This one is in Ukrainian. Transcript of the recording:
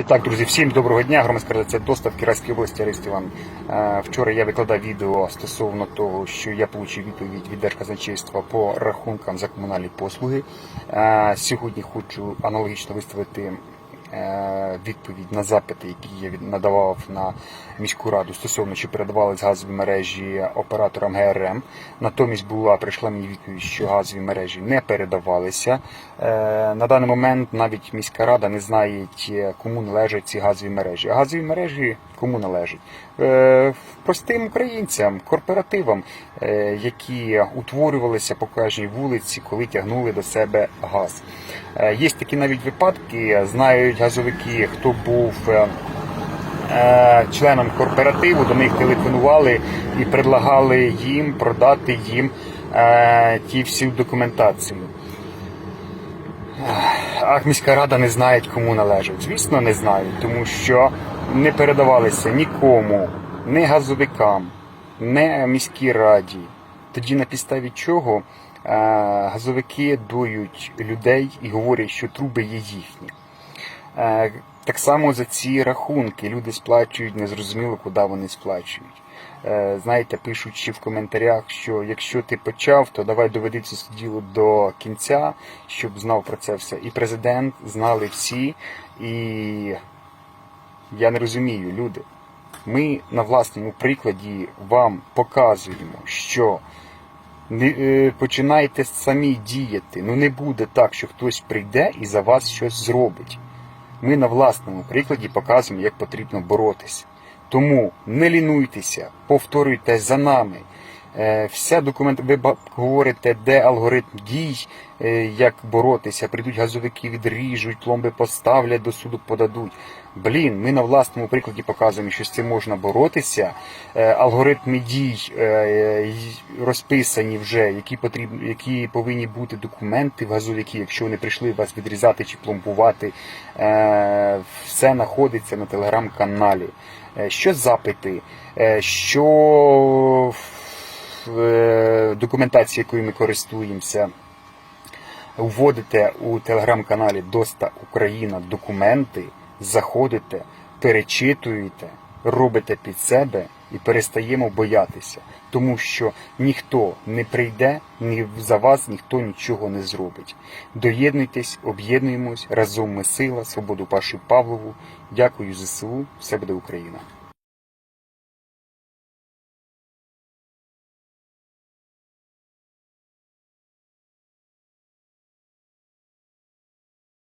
І так, друзі, всім доброго дня. Громадська організація достав Кіровської області Арест Іван. Е, Вчора я викладав відео стосовно того, що я отримав відповідь від Держказначейства по рахункам за комунальні послуги. Е, Сьогодні хочу аналогічно виставити відповідь на запити, які я надавав на міську раду стосовно чи передавались газові мережі операторам ГРМ. Натомість була прийшла мені відповідь, що газові мережі не передавалися. Е, На даний момент навіть міська рада не знає, е, кому належать ці газові мережі. А газові мережі кому належать? Е, Простим українцям, корпоративам, е, які утворювалися по кожній вулиці, коли тягнули до себе газ. Е, Є такі навіть випадки, знають газовики, хто був. е, е, корпоративу, до них телефонували і предлагали їм продати їм е, ті всю документацію. А міська рада не знає, кому належать. Звісно, не знають, тому що не передавалися нікому, не газовикам, не міській раді. Тоді на підставі чого газовики дують людей і говорять, що труби є їхні. Е, Так само за ці рахунки люди сплачують незрозуміло, куди вони сплачують. Е, Знаєте, пишуть в коментарях, що якщо ти почав, то давай доведи це діло до кінця, щоб знав про це все. І президент знали всі. І я не розумію, люди. Ми на власному прикладі вам показуємо, що е, починайте самі діяти. Ну не буде так, що хтось прийде і за вас щось зробить. Ми на власному прикладі показуємо, як потрібно боротися. Тому не лінуйтеся, повторюйте за нами. Е, Вся документ, ви говорите, де алгоритм дій, е, як боротися. Прийдуть газовики, відріжуть, пломби поставлять, до суду подадуть. Блін, ми на власному прикладі показуємо, що з цим можна боротися. Е, Алгоритми дій розписані вже, які потрібні, які повинні бути документи в газовики, якщо вони прийшли вас відрізати чи пломбувати. Все знаходиться на телеграм-каналі. Що запити, що е, документація, якою ми користуємося, вводите у телеграм-каналі Доста Україна документи, заходите, перечитуєте, робите під себе і перестаємо боятися, тому що ніхто не прийде, ні за вас ніхто нічого не зробить. Доєднуйтесь, об'єднуємось, разом ми сила, свободу Пашу Павлову. Дякую ЗСУ, все буде Україна.